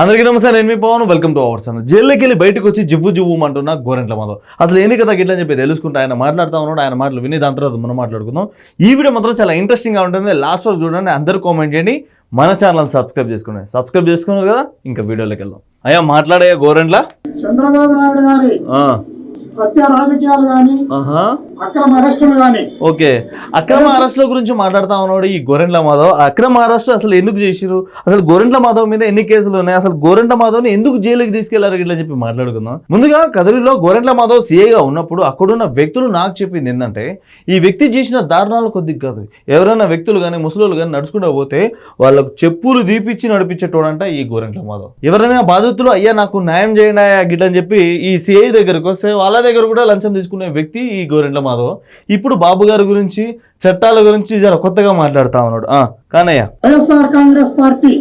అందరికీ నమస్తే నేను మీ Pavan. Welcome to our channel జైల్లోకి వెళ్ళి బయటకు వచ్చి జివ్వు జివ్వు అంటున్న గోరెంట్ల మాధవ్. అసలు ఏంది కదా గిట్లని చెప్పి తెలుసుకుంటే ఆయన మాట్లాడుతూ ఉన్నాడు ఆయన మాటలు విని దాని తర్వాత మనం మాట్లాడుకుందాం. ఈ వీడియో మాత్రం చాలా ఇంట్రెస్టింగ్గా ఉంటుంది. లాస్ట్ వరకు చూడండి అందరూ కామెంట్ చేయండి. మన ఛానల్ సబ్స్క్రైబ్ చేసుకోండి. సబ్స్క్రైబ్ చేసుకున్నారు కదా ఇంకా వీడియోలోకి వెళ్దాం. అయ్యా మాట్లాడే గోరెంట్ల. చంద్రబాబు నాయుడు గారి హత్య రాజకీయాలు గాని ఓకే. అక్రమ అరెస్టుల గురించి మాట్లాడుతా ఉన్నాడు ఈ గోరెంట్ల మాధవ్. అక్రమ అరెస్ట్ అసలు ఎందుకు చేసిరు అసలు గోరెంట్ల మాధవ్ మీద ఎన్ని కేసులు ఉన్నాయి? అసలు గోరెంట్ల మాధవ్ని ఎందుకు జైలుకి తీసుకెళ్ళారు ఇట్లా చెప్పి మాట్లాడుకుందాం. ముందుగా కదిరిలో గోరెంట్ల మాధవ్ సీఏగా ఉన్నప్పుడు అక్కడున్న వ్యక్తులు నాకు చెప్పింది ఏంటంటే ఈ వ్యక్తి చేసిన దారుణాలు కొద్దిగా కాదు. ఎవరైనా వ్యక్తులు కానీ ముసలోళ్ళు కానీ నడుచుకుంటూ పోతే వాళ్ళకు చెప్పులు దీపిచ్చి నడిపించేటోడంట ఈ గోరెంట్ల మాధవ్. ఎవరైనా బాధితులు అయ్యా నాకు న్యాయం చేయండి అయ్యా గిట్ల అని చెప్పి ఈ సిఐ దగ్గరికి వస్తే వాళ్ళ దగ్గర కూడా లంచం తీసుకునే వ్యక్తి ఈ గోరెంట్ల మాధవ్. ఇప్పుడు బాబు గారి గురించి చట్టాల గురించి జర కొత్తగా మాట్లాడుతా ఉన్నాడు. కానయ్య. వైఎస్ఆర్ కాంగ్రెస్ పార్టీ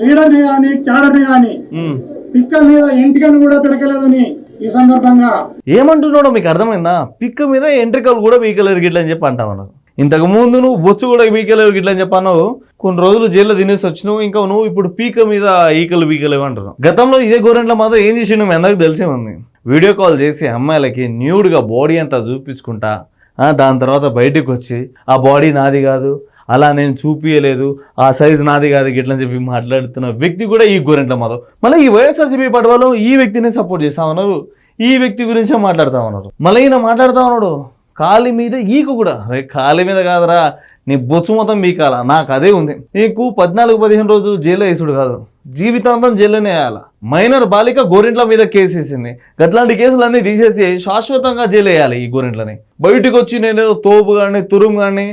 లీడర్ని గాని క్యాడర్ని గాని ఉమ్. పిక్క మీద ఇంటికని కూడా పెరగలేదని ఈ సందర్భంగా. ఏమంటున్నాడో మీకు అర్థమైందా? పిక్క మీద ఎంట్రికలు కూడా బీకలేరు గిట్ల అని చెప్పి అంటావు నాకు ఇంతకు ముందు నువ్వు బొచ్చు కూడా బీకలేవు గిట్ల అని చెప్పాను కొన్ని రోజులు జైల్లో తినేసి వచ్చినావు. ఇంకా నువ్వు ఇప్పుడు పీక మీద ఈకలు బీకలేవు అంటున్నావు. గతంలో ఇదే గోరెంట్ల మాత్రం ఏం చేసిండు మీ అందరికి తెలిసే ఉంది. వీడియో కాల్ చేసి అమ్మాయిలకి న్యూడ్గా బాడీ అంతా చూపించుకుంటా దాని తర్వాత బయటకు వచ్చి ఆ బాడీ నాది కాదు అలా నేను చూపించలేదు ఆ సైజ్ నాది కాదు గిట్లని చెప్పి మాట్లాడుతున్న వ్యక్తి కూడా ఈ గోరెంట్ల మాధవ్. మళ్ళీ ఈ వైఎస్ఆర్సీపీ పార్టీ వాళ్ళు ఈ వ్యక్తిని సపోర్ట్ చేస్తా ఉన్నారు. ఈ వ్యక్తి గురించే మాట్లాడుతూ ఉన్నారు. మళ్ళీ ఈయన మాట్లాడుతూ ఉన్నాడు. కాలి మీద ఈకు కూడా. రే కాలి మీద కాదురా. నీ బొచ్చు మొత్తం మీకాల నాకు అదే ఉంది. నీకు పద్నాలుగు పదిహేను రోజులు జైల్లో వేసుడు కాదు. జీవితాంతం జైల్లోనే వేయాల. మైనర్ బాలిక గోరింట్ల మీద కేసు వేసింది. అట్లాంటి కేసులన్నీ తీసేసి శాశ్వతంగా జైలు వేయాలి ఈ గోరింట్లని. బయటకు వచ్చి నేను ఏదో తోపు కానీ తురుము కానీ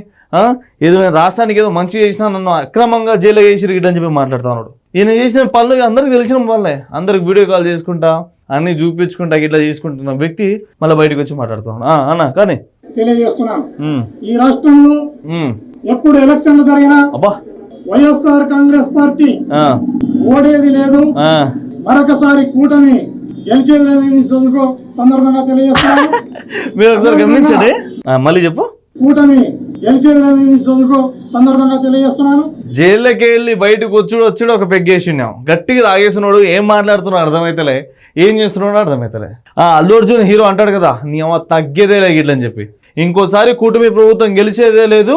ఏదో రాష్ట్రానికి ఏదో మంచి చేసినా నన్ను అక్రమంగా జైలు వేసి అని చెప్పి మాట్లాడుతున్నాడు ఈయన చేసిన పనులు అందరికి తెలిసిన వాళ్ళే అందరికి వీడియో కాల్ చేసుకుంటా అన్ని చూపించుకుంటా ఇట్లా చేసుకుంటున్న వ్యక్తి మళ్ళీ బయటకు వచ్చి మాట్లాడుతున్నాడు ఆ, అన్న కానీ తెలియజేస్తున్నాను. ఈ రాష్ట్రంలో ఎప్పుడు ఎలక్షన్లు జరిగినా అబ్బా. వైఎస్ఆర్ కాంగ్రెస్ పార్టీ ఓడేది లేదు. ఆ, మరొకసారి కూటమి గెలిచేది చదువుకో సందర్భంగా తెలియజేస్తున్నాను. మీరు ఒకసారి గమనించండి. ఆ, మళ్ళీ చెప్పు. కూటమి గెలిచేది చదువుకో సందర్భంగా తెలియజేస్తున్నాను. జైల్లోకి వెళ్ళి బయటకు వచ్చుడు వచ్చుడు ఒక పెగ్గేసినాం గట్టిగా తాగేస్తున్నాడు ఏం మాట్లాడుతున్నాడు అర్థమైతలే. ఏం చేస్తున్నాడు అర్థమైతలే. ఆ అల్లు అర్జున్ హీరో అంటాడు కదా నీ అమ్మ తగ్గేదేలే గిట్లని చెప్పి. ఇంకోసారి కూటమి ప్రభుత్వం గెలిచేదే లేదు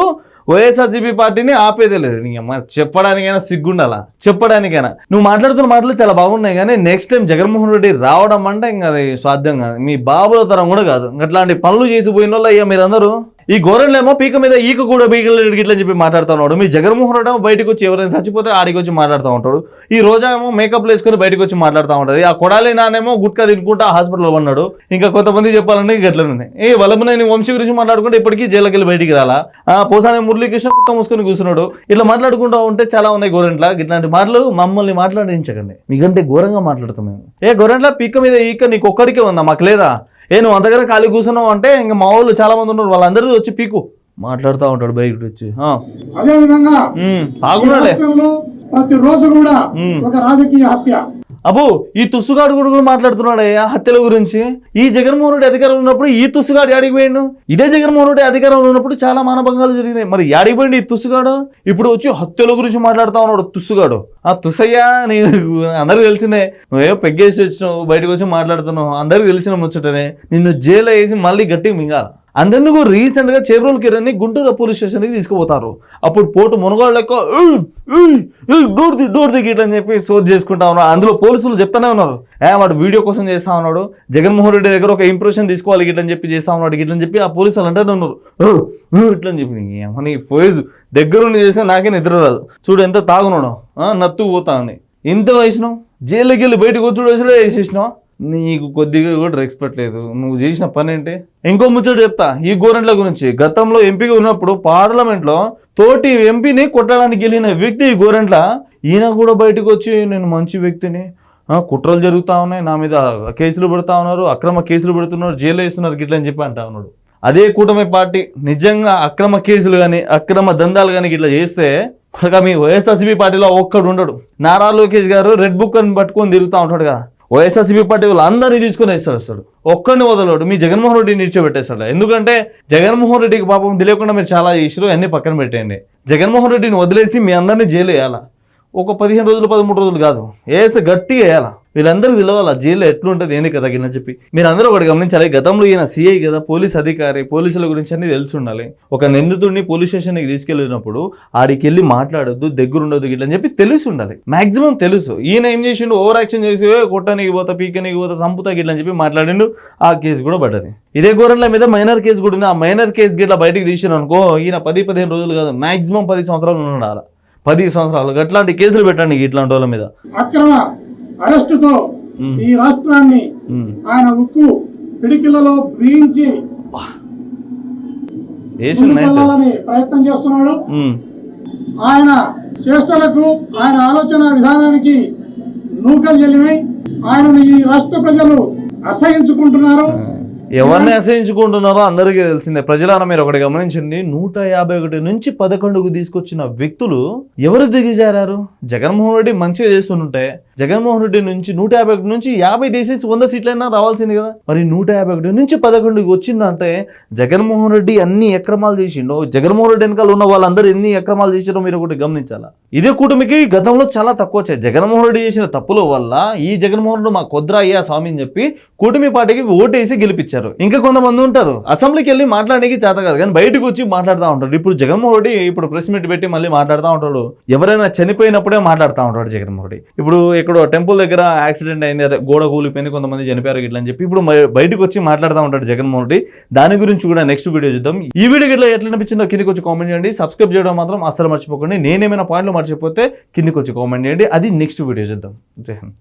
వైఎస్ఆర్సీపీ పార్టీని ఆపేదే లేదు. నీ అమ్మ చెప్పడానికైనా సిగ్గుండాలా? చెప్పడానికైనా. నువ్వు మాట్లాడుతున్న మాటలు చాలా బాగున్నాయి కానీ నెక్స్ట్ టైం జగన్మోహన్ రెడ్డి రావడం అంటే ఇంకా అది సాధ్యం కాదు. మీ బాబుల తరం కూడా కాదు. అట్లాంటి పనులు చేసి పోయిన వాళ్ళు అయ్యా మీరందరూ. ఈ గొర్రెలేమో పీక మీద ఈక కూడా పీకలు ఇట్లా చెప్పి మాట్లాడుతూ ఉన్నాడు. మీ జగన్మోహన్ రెడ్డి బయటకు వచ్చి ఎవరైనా చచ్చిపోతే ఆడికి వచ్చి మాట్లాడుతూ ఉంటాడు. ఈ రోజా ఏమో మేకప్ వేసుకొని బయటకు వచ్చి మాట్లాడుతూ ఉంటుంది. ఆ కొడాలి నానేమో గుట్కా తినుకుంటా హాస్పిటల్లో ఉన్నాడు ఇంకా కొంతమంది చెప్పాలంటే గట్లనే ఉంది ఏ వల్లభనేని వంశీ గురించి మాట్లాడుకుంటే ఇప్పటికీ జైలుకి వెళ్ళి బయటికి రాలా. ఆ పోసాని మురళీకృష్ణ కుక్క మూసుకొని కూర్చున్నాడు. ఇట్లా మాట్లాడుకుంటూ ఉంటే చాలా ఉన్నాయి గోరెంట్ల ఇట్లాంటి మాటలు మమ్మల్ని మాట్లాడించకండి. మీకంటే ఘోరంగా మాట్లాడుతాం మేము. ఏ గొర్రెంట్ల పీక మీద ఈక నీకు ఒక్కడికే ఉందా? మాకు లేదా? ఏ నువ్వు అంతగానే ఖాళీ కూర్చున్నావు అంటే ఇంకా మా వాళ్ళు చాలా మంది ఉన్నారు వాళ్ళందరూ వచ్చి పీకు మాట్లాడుతూ ఉంటాడు బయటకు వచ్చి. అదే విధంగా ప్రతి రోజు కూడా. ఒక రాజకీయ హత్య అబ్బో ఈ తుస్సుగాడు కూడా మాట్లాడుతున్నాడు అయ్యా హత్యల గురించి. ఈ జగన్మోహన్ రెడ్డి అధికారంలో ఉన్నప్పుడు ఈ తుస్సుగాడు యాడికి పోయిండు? ఇదే జగన్మోహన్ రెడ్డి అధికారంలో ఉన్నప్పుడు చాలా మానభంగాలు జరిగినాయి. మరి యాడికి పోయింది ఈ తుస్సుగాడు? ఇప్పుడు వచ్చి హత్యల గురించి మాట్లాడుతా ఉన్నాడు తుస్సుగాడు. ఆ తుసయ్యా నీ అందరికి తెలిసిందే. నువ్వేమో పెగ్గేసి వచ్చినావు బయటకు వచ్చి మాట్లాడుతున్నావు. అందరికి తెలిసిన ముచ్చటనే. నిన్ను జైల్లో వేసి మళ్ళీ గట్టిగా మింగాలి? అంతెందుకు రీసెంట్గా చేబ్రోల్ కిరణ్ గుంటూరు పోలీస్ స్టేషన్కి తీసుకుపోతారు. అప్పుడు పోటు మునగాళ్ళు డోర్ ది డోర్ ది అని చెప్పి సోద్ చేసుకుంటా ఉన్నారు. అందులో పోలీసులు చెప్తానే ఉన్నారు. ఏ వాడు వీడియో కోసం చేస్తా ఉన్నాడు. జగన్మోహన్ రెడ్డి దగ్గర ఒక ఇంప్రెషన్ తీసుకోవాలి గిట్లని చెప్పి చేస్తా ఉన్నాడు. గిట్లని చెప్పి ఆ పోలీసులు అంటేనే ఉన్నారు. ఇట్లని ఇట్లా అని చెప్పి. ఏమని ఫోజ్ దగ్గరుండి చేస్తే నాకే నిద్ర రాదు. చూడు ఎంత తాగున్నాడు నత్తు పోతా అని ఇంత వేసినావు జైలుకి వెళ్ళి బయటకు వచ్చి వేసుడే వేసేసినావు? నీకు కొద్దిగా కూడా రెస్పెక్ట్ లేదు. నువ్వు చేసిన పని ఏంటి? ఇంకో ముచ్చట చెప్తా. ఈ గోరెంట్ల గురించి. గతంలో ఎంపీగా ఉన్నప్పుడు పార్లమెంట్లో తోటి ఎంపీని కొట్టడానికి వెళ్ళిన వ్యక్తి ఈ గోరెంట్ల. ఈయన కూడా బయటకు వచ్చి నేను మంచి వ్యక్తిని. కుట్రలు జరుగుతూ ఉన్నాయి. నా మీద కేసులు పెడతా ఉన్నారు. అక్రమ కేసులు పెడుతున్నారు. జైలు వేస్తున్నారు. గిట్ల అని చెప్పి అంటా ఉన్నాడు. అదే కూటమి పార్టీ. నిజంగా అక్రమ కేసులు కానీ అక్రమ దందాలు కానీ ఇట్లా చేస్తే మీ వైఎస్ఆర్సీపీ పార్టీలో ఒక్కడు ఉండడు. నారా లోకేష్ గారు రెడ్ బుక్ అని పట్టుకొని తిరుగుతూ ఉంటాడు కదా వైఎస్ఆర్సీపీ పార్టీ వాళ్ళు అందరినీ తీసుకొని వేస్తాడు అసలు. ఒక్కడిని వదలడు. మీ జగన్మోహన్ రెడ్డిని నిల్చోబెట్టేస్తాడు ఎందుకంటే జగన్మోహన్ రెడ్డికి పాపం తెలియకుండా మీరు చాలా చేసిరు అన్నీ పక్కన పెట్టేయండి. జగన్మోహన్ రెడ్డిని వదిలేసి మీ అందరినీ జైలు వేయాలా? ఒక పదిహేను రోజులు పదమూడు రోజులు కాదు. వేస్తే గట్టిగా వేయాలా? వీళ్ళందరికీ తెలియాలి జైల్లో ఎట్లుంటుంది ఏంది కదా గిన్నె చెప్పి. మీరు అందరూ ఒకటి గమనించాలి గతంలో ఈయన సీఐ కదా పోలీస్ అధికారి పోలీసుల గురించి అన్ని తెలిసి ఉండాలి. ఒక నిందితుడిని పోలీస్ స్టేషన్కి తీసుకెళ్ళినప్పుడు ఆడికి వెళ్ళి మాట్లాడొద్దు దగ్గర ఉండదు గిట్ల అని చెప్పి తెలిసి ఉండాలి. మాక్సిమం తెలుసు. ఈయన ఏం చేసిండు? ఓవర్ యాక్షన్ చేసి కొట్టడానికి పోతా పీకనికి పోతా సంపుతా గిట్ల అని చెప్పి మాట్లాడిండు. ఆ కేసు కూడా పడ్డది. ఇదే గోరంట్ల మీద మైనర్ కేసు కూడా ఉంది. ఆ మైనర్ కేసు గిట్లా బయటకు తీసిన అనుకో ఈయన పది పదిహేను రోజులు కాదు మాక్సిమం పది సంవత్సరాలు ఉండాలి. పది సంవత్సరాలు. అట్లాంటి కేసులు పెట్టండి ఇట్లాంటి వాళ్ళ మీద. అక్రమ అరెస్టుతో. ఈ రాష్ట్రాన్ని. ఆయన ఉక్కు పిడికిలలో బిగించి ప్రయత్నం చేస్తున్నాడు. ఆయన చేష్టలకు ఆయన ఆలోచన విధానానికి నూకలు చెల్లినాయి ఆయనను ఈ రాష్ట్ర ప్రజలు అసహించుకుంటున్నారు ఎవరిని అసహించుకుంటున్నారో అందరికీ తెలిసిందే. ప్రజలారా మీరు ఒకటి గమనించండి. నూట యాభై ఒకటి నుంచి పదకొండుకు తీసుకొచ్చిన వ్యక్తులు ఎవరు దిగజారారు? జగన్మోహన్ రెడ్డి మంచిగా చేస్తుంటే జగన్మోహన్ రెడ్డి నుంచి నూట యాభై ఒకటి నుంచి యాభై తీసేసి వంద సీట్లైనా రావాల్సింది కదా. మరి నూట యాభై ఒకటి నుంచి పదకొండుకి వచ్చిందంటే జగన్మోహన్ రెడ్డి అన్ని అక్రమాలు చేసిండో. జగన్మోహన్ రెడ్డి వెనకాల ఉన్న వాళ్ళందరూ ఎన్ని అక్రమాలు చేసారో మీరు ఒకటి గమనించాలా? ఇదే కూటమికి గతంలో చాలా తక్కువ వచ్చాయి. జగన్మోహన్ రెడ్డి చేసిన తప్పుల వల్ల ఈ జగన్మోహన్ రెడ్డి మా కొద్రా అయ్యా స్వామి అని చెప్పి కూటమి పార్టీకి ఓటేసి గెలిపించారు. ఇంకా కొంతమంది ఉంటారు. అసెంబ్లీకి వెళ్ళి మాట్లాడడానికి చేత కాదు. కానీ బయటకు వచ్చి మాట్లాడుతూ ఉంటాడు. ఇప్పుడు జగన్మోహన్ రెడ్డి ఇప్పుడు ప్రెస్ మీట్ పెట్టి మళ్ళీ మాట్లాడుతూ ఉంటాడు. ఎవరైనా చనిపోయినప్పుడే మాట్లాడుతూ ఉంటాడు జగన్మోహన్ రెడ్డి. ఇప్పుడు ఎక్కడో టెంపుల్ దగ్గర యాక్సిడెంట్ అయింది. అదే గోడ కూలిపోయింది. కొంతమంది చనిపోయారు ఇట్లా అని చెప్పి ఇప్పుడు బయటకు వచ్చి మాట్లాడుతూ ఉంటాడు జగన్మోహన్ రెడ్డి. దాని గురించి కూడా నెక్స్ట్ వీడియో చూద్దాం. ఈ వీడియో ఇట్లా ఎట్లా అనిపించిందో కిందకి వచ్చి కామెంట్ చేయండి. సబ్స్క్రైబ్ చేయడం మాత్రం అస్సలు మర్చిపోకండి. నేనేమైనా పాయింట్లు మర్చిపోతే కిందకి వచ్చి కామెంట్ చేయండి. అది నెక్స్ట్ వీడియో చూద్దాం. జై హింద్.